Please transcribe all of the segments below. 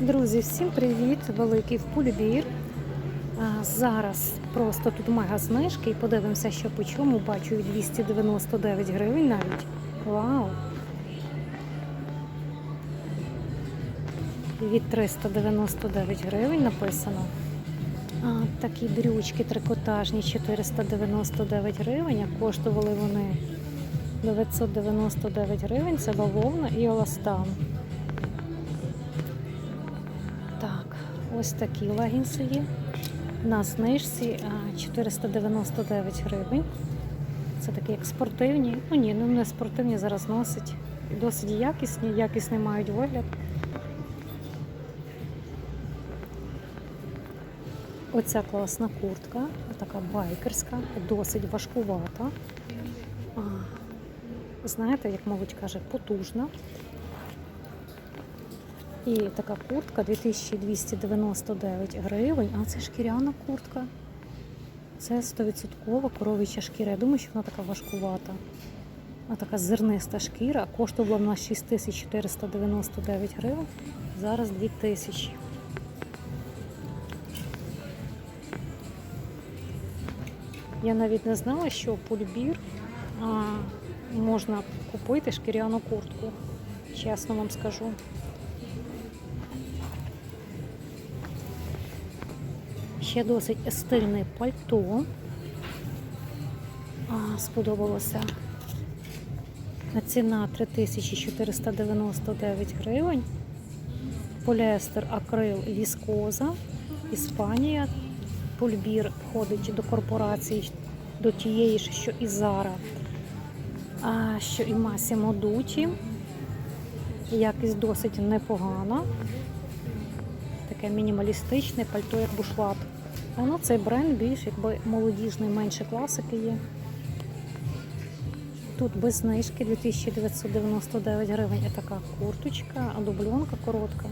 Друзі, всім привіт! Великий в Пульбір. Зараз просто тут мега знижки і подивимося, що по чому. Бачу від 299 гривень навіть. Вау! Від 399 гривень написано. А, такі брючки трикотажні 499 гривень, а коштували вони 999 гривень. Це бавовна і еластан. Ось такі легінси є. На знижці 499 гривень. Це такі як спортивні. Ну ні, ну не спортивні зараз носить. Досить якісні, якісний мають вигляд. Оця класна куртка, така байкерська, досить важкувата. Знаєте, як молодь каже, потужна. І така куртка 2299 гривень, а це шкіряна куртка. Це 100% коров'яча шкіра. Я думаю, що вона така важкувата. А така зерниста шкіра. Коштувала вона 6499 гривень, зараз 2000. Я навіть не знала, що пульбір а, можна купити шкіряну куртку. Чесно вам скажу. Ще досить стильне пальто. Сподобалося. Ціна 3499 гривень. Поліестер, акрил, віскоза, Іспанія. Пульбір входить до корпорації, до тієї ж, що і Зара, що і Massimo Dutti. Якість досить непогана. Таке мінімалістичне пальто, як бушлат. Ну цей бренд більш якби молодіжний, менше класики є. Тут без знижки 2999 гривень. Така курточка, а дубльонка коротка.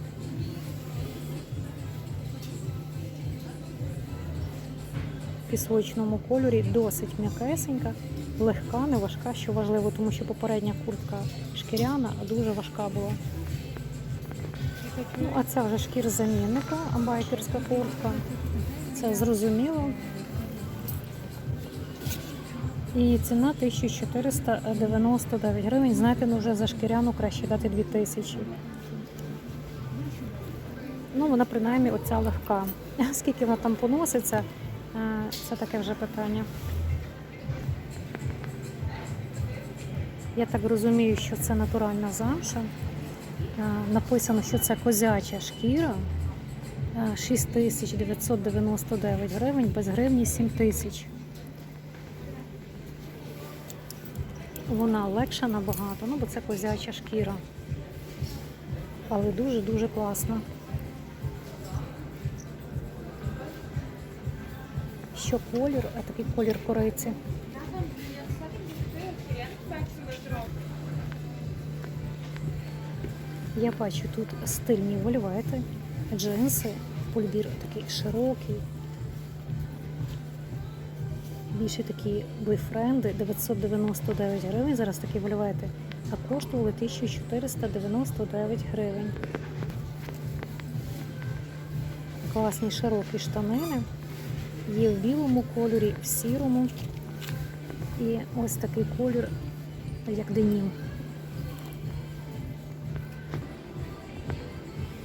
В пісочному кольорі досить м'якесенька, легка, не важка, що важливо, тому що попередня куртка шкіряна, а дуже важка була. Ну, а це вже шкір замінника, байкерська куртка. Це зрозуміло. І ціна 1499 гривень. Знаєте, ну вже за шкіряну краще дати 2000. Ну, вона принаймні оця легка. Скільки вона там поноситься, е, це таке вже питання. Я так розумію, що це натуральна замша. Е, Написано, що це козяча шкіра. Е, 6999 гривень, без гривні 7000. Вона легша набагато, ну бо це козяча шкіра. Але дуже-дуже класна. Що колір, а такий колір кориці. Я бачу тут стильні вольвети, джинси, пульбір такий широкий. Більше такі бойфренди 999 гривень. Зараз такі вольвети, а коштували 1499 гривень. Класні широкі штанини. Є в білому кольорі, в сірому. І ось такий колір, як денім.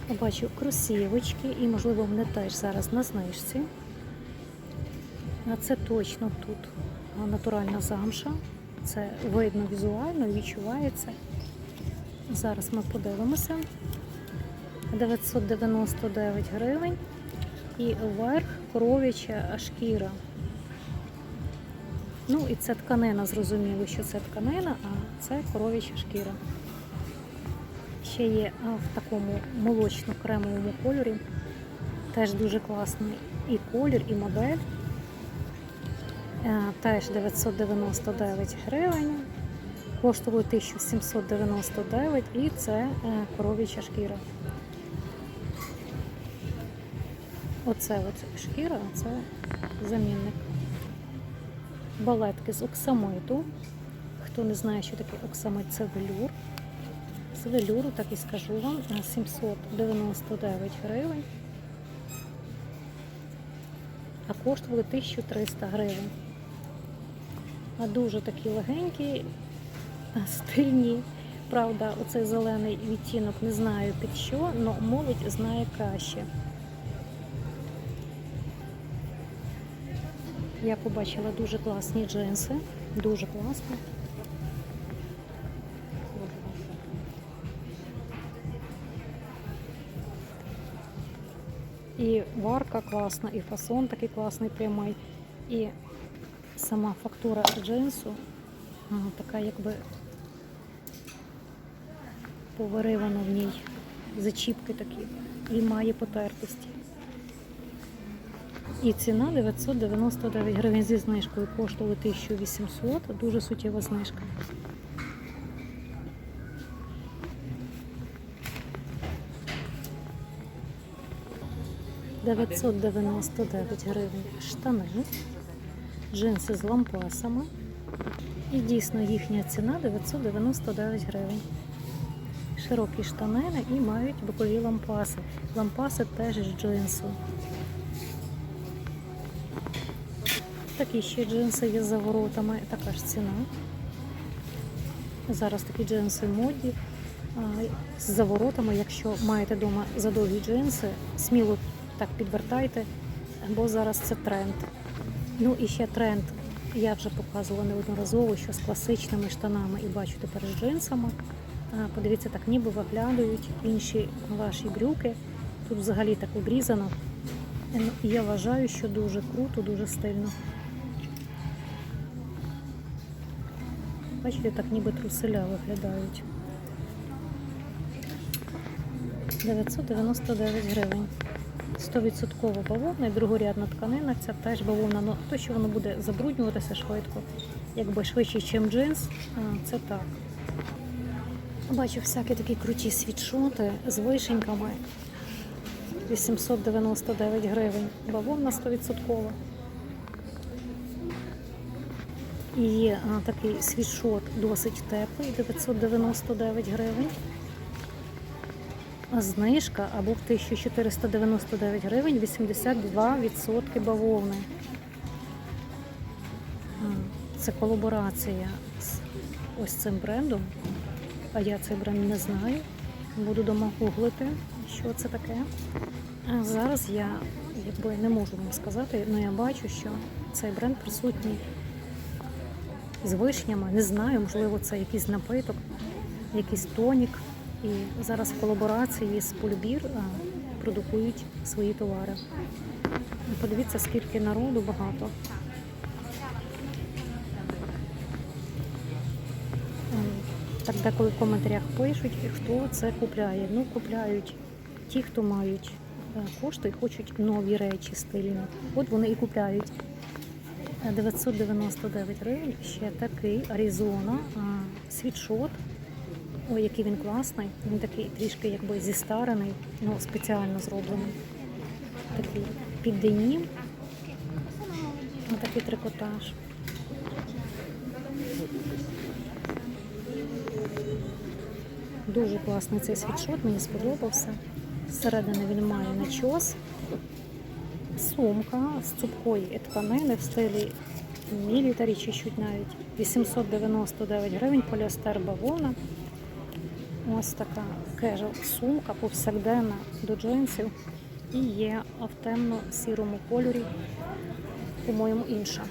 Я Бачу кросівочки і, можливо, вони теж зараз на знижці. А це точно тут натуральна замша. Це видно візуально, відчувається. Зараз ми подивимося. 999 гривень. І верх коров'яча шкіра. Ну і це тканина, зрозуміло, що це тканина, а це коров'яча шкіра. Ще є в такому молочно-кремовому кольорі. Теж дуже класний і колір, і модель. Е, Теж 999 гривень. Коштувало 1799 і це е, коров'яча шкіра. Оце от шкіра, це замінник. Балетки з оксамиту. Хто не знає, що таке оксамит, це велюр. Велюру, так і скажу вам, е, 799 гривень. А коштували 1300 гривень. А дуже такі легенькі, стильні. Правда, оцей зелений відтінок не знаю під що, але молодь знає краще. Я побачила дуже класні джинси, дуже класні. І варка класна, і фасон такий класний прямий, і сама фактура джинсу така якби повиривана в ній, зачіпки такі, і має потертості. І ціна 999 гривень зі знижкою коштували 1800, дуже суттєва знижка. «999 гривень штани, джинси з лампасами. І дійсно їхня ціна 999 гривень. Широкі штанини і мають бокові лампаси. Лампаси теж з джинсу. Такі ще джинси є за воротами, така ж ціна. Зараз такі джинси модні. А, З заворотами, якщо маєте вдома задовгі джинси, сміло так підвертайте, бо зараз це тренд. Ну і ще тренд. Я вже показувала неодноразово, що з класичними штанами і бачу тепер з джинсами. Подивіться, так ніби виглядають інші ваші брюки. Тут взагалі так обрізано. Я вважаю, що дуже круто, дуже стильно. Бачите, так ніби труселя виглядають. 999 гривень. 100% бавовна і другорядна тканина, це теж бавовна, але то, що воно буде забруднюватися швидко, якби швидше, ніж джинс, це так. Бачу всякі такі круті світшоти з вишеньками. 899 гривень. Бавовна 100%. І а, такий світшот досить теплий, 999 гривень. Знижка або в 1499 гривень 82% бавовни. Це колаборація з ось цим брендом. А я цей бренд не знаю. Буду дома гуглити, що це таке. А зараз я якби не можу вам сказати, але я бачу, що цей бренд присутній з вишнями. Не знаю, можливо, це якийсь напиток, якийсь тонік. І зараз в колаборації з Пульбір а, продукують свої товари. Подивіться, скільки народу багато. Ем, Так деколи в коментарях пишуть, хто це купляє. Ну, купляють ті, хто мають е, кошти і хочуть нові речі стильні. От вони і купляють. Е, 999 гривень. Ще такий Аризона світшот. Ой, який він класний. Він такий трішки якби зістарений, ну спеціально зроблений. Такий під денім. Ось такий трикотаж. Дуже класний цей світшот, мені сподобався. Зсередини він має начос. Сумка з цупкої тканини в стилі мілітарі чуть-чуть навіть. 899 гривень, поліестер бавовна. Ось така кежел сумка повсякденна до джинсів. І є в темно-сірому кольорі, по-моєму, інша.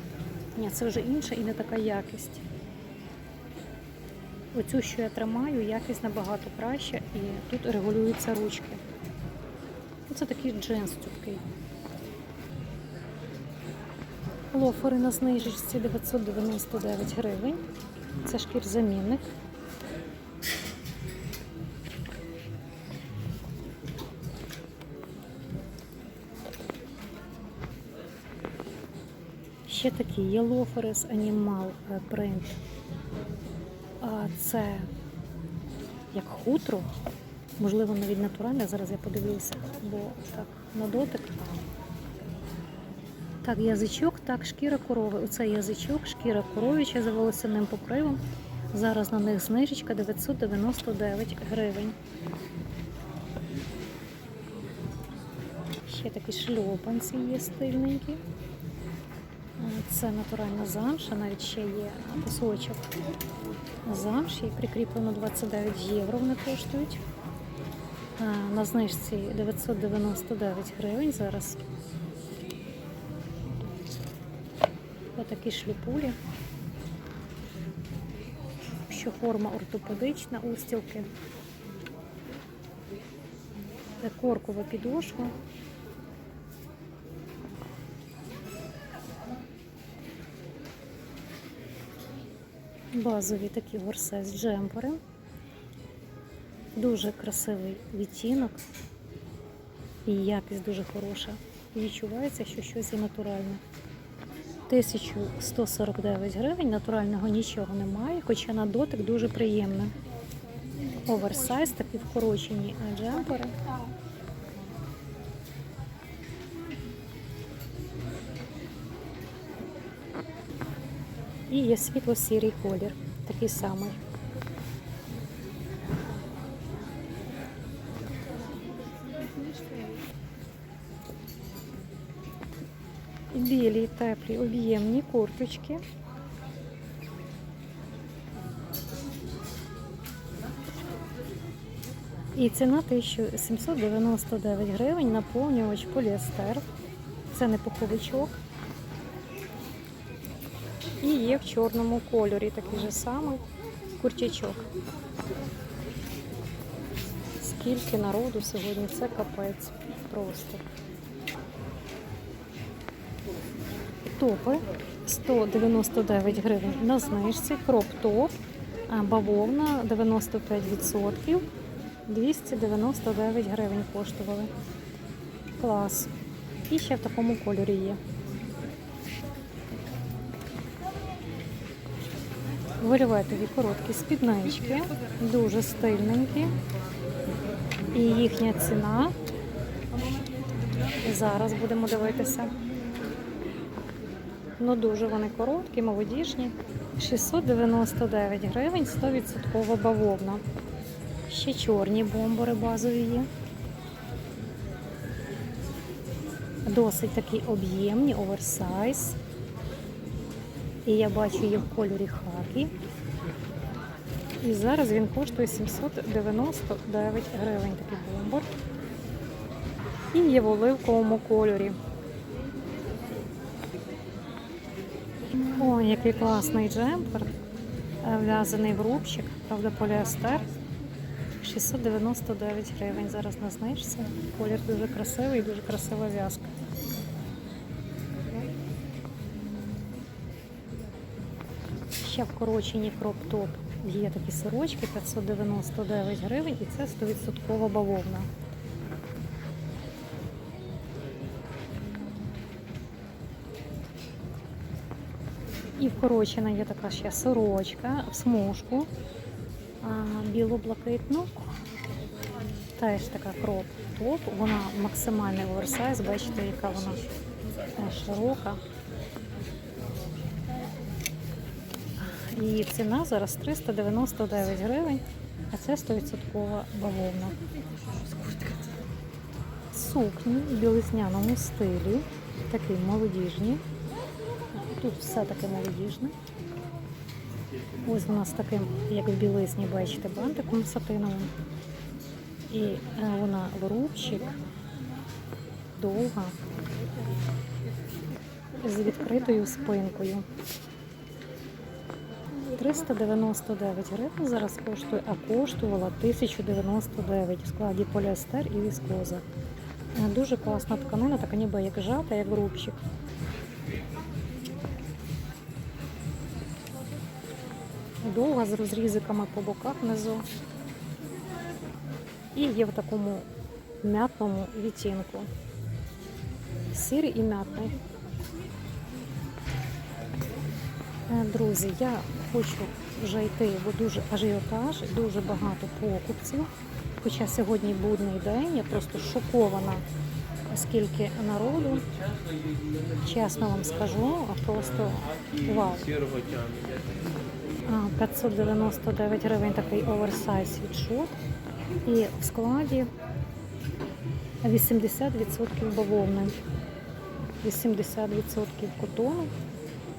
Ні, це вже інша і не така якість. Оцю, що я тримаю, якість набагато краща і тут регулюються ручки. Це такий джинс цупкий. Лофери на знижечці 999 гривень. Це шкірзамінник. Ще такі є лофери Animal Print. Це як хутро, можливо, навіть натуральне, зараз я подивлюся, бо так на дотик. Так, язичок, так, шкіра корови. Оце язичок, шкіра коров'яча за волосяним покривом. Зараз на них знижечка 999 гривень. Ще такі шльопанці є стильненькі. Це натуральна замша, навіть ще є кусочок замші, прикріплено 29 євро вони коштують. На знижці 999 гривень зараз. Отакі шліпулі. Що форма ортопедична, устілки. Це коркова підошва. Базові такі горсес джемпери. Дуже красивий відтінок. І якість дуже хороша. Відчувається, що щось є натуральне. 1149 гривень, натурального нічого немає, хоча на дотик дуже приємне. Оверсайз, такі вкорочені джемпери. І є світло-сірий колір, такий самий. Білі, теплі, об'ємні курточки. І ціна 1799 гривень, наповнювач поліестер. Це не пуховичок. І є в чорному кольорі такий же самий куртячок. Скільки народу сьогодні, це капець просто. Топи 199 гривень на знижці, кроп-топ, бавовна 95%, 299 гривень коштували. Клас. І ще в такому кольорі є. Вельветові короткі спіднички, дуже стильненькі. І їхня ціна. Зараз будемо дивитися. Ну дуже вони короткі, молодіжні. 699 гривень, 100% бавовна. Ще чорні бомбори базові є. Досить такі об'ємні, оверсайз. І я бачу її в кольорі хакі. І зараз він коштує 799 гривень такий бомбор. І є в оливковому кольорі. О, який класний джемпер. В'язаний в рубчик, правда, поліестер. 699 гривень зараз на знижці. Колір дуже красивий, дуже красива в'язка. Ще вкорочені кроп-топ. Є такі сорочки 599 гривень і це 100% бавовна. І вкорочена є така ще сорочка в смужку біло-блакитну. Теж така кроп-топ. Вона максимальний оверсайз, бачите, яка вона широка. Її ціна зараз 399 гривень, а це 100% бавовна. Сукні в білисняному стилі, такі молодіжні. Тут все таке молодіжне. Ось вона з таким, як в білизні, бачите, бантиком сатиновим. І е, вона в рубчик, довга, з відкритою спинкою. 399 гривень зараз коштує, а коштувала 1099 в складі поліестер і віскоза. Е, Дуже класна тканина, така ніби як жата, як рубчик. Довга з розрізиками по боках внизу. І є в такому м'ятному відтінку. Сірий і м'ятний. Е, Друзі, я хочу вже йти, бо дуже ажіотаж, дуже багато покупців. Хоча сьогодні будний день, я просто шокована, скільки народу. Чесно вам скажу, а просто вау. Сірого тягне. А, 599 гривень такий оверсайз світшот. І в складі 80% бавовни. 80% котону.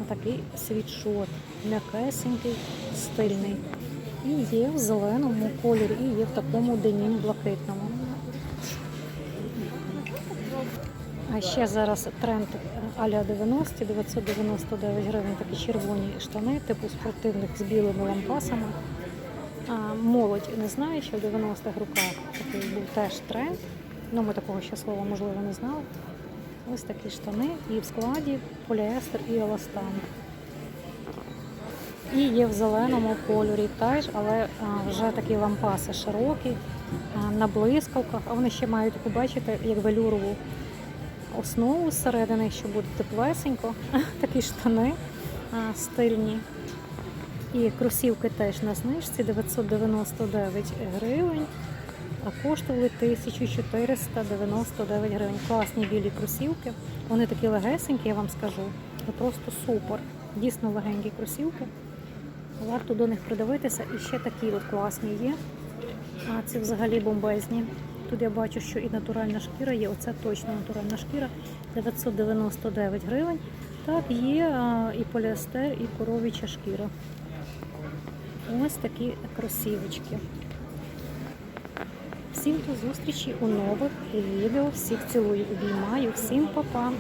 Такий світшот. М'якесенький, стильний. І є в зеленому кольорі, і є в такому денім блакитному. А ще зараз тренд аля 90, 999 гривень такі червоні штани, типу спортивних з білими лампасами. А, молодь не знає, що в 90-х роках такий був теж тренд. Ну, ми такого ще слова, можливо, не знали. Ось такі штани, і в складі поліестер і еластан. І є в зеленому кольорі теж, але вже такі лампаси широкі, на блискавках, а вони ще мають таку, бачите, як велюрову основу зсередини, що буде теплесенько. Такі штани стильні. І кросівки теж на знижці 999 гривень, а коштували 1499 гривень. Класні білі кросівки. Вони такі легесенькі, я вам скажу. Ну, Просто супер. Дійсно легенькі кросівки. Варто до них придивитися. І ще такі от класні є. А ці взагалі бомбезні. Тут я бачу, що і натуральна шкіра є. Оце точно натуральна шкіра 999 гривень. Так, є а, і поліестер, і коров'яча шкіра. Ось такі кросівочки. Всім до зустрічі у нових відео. Всіх цілую, обіймаю, всім па-па!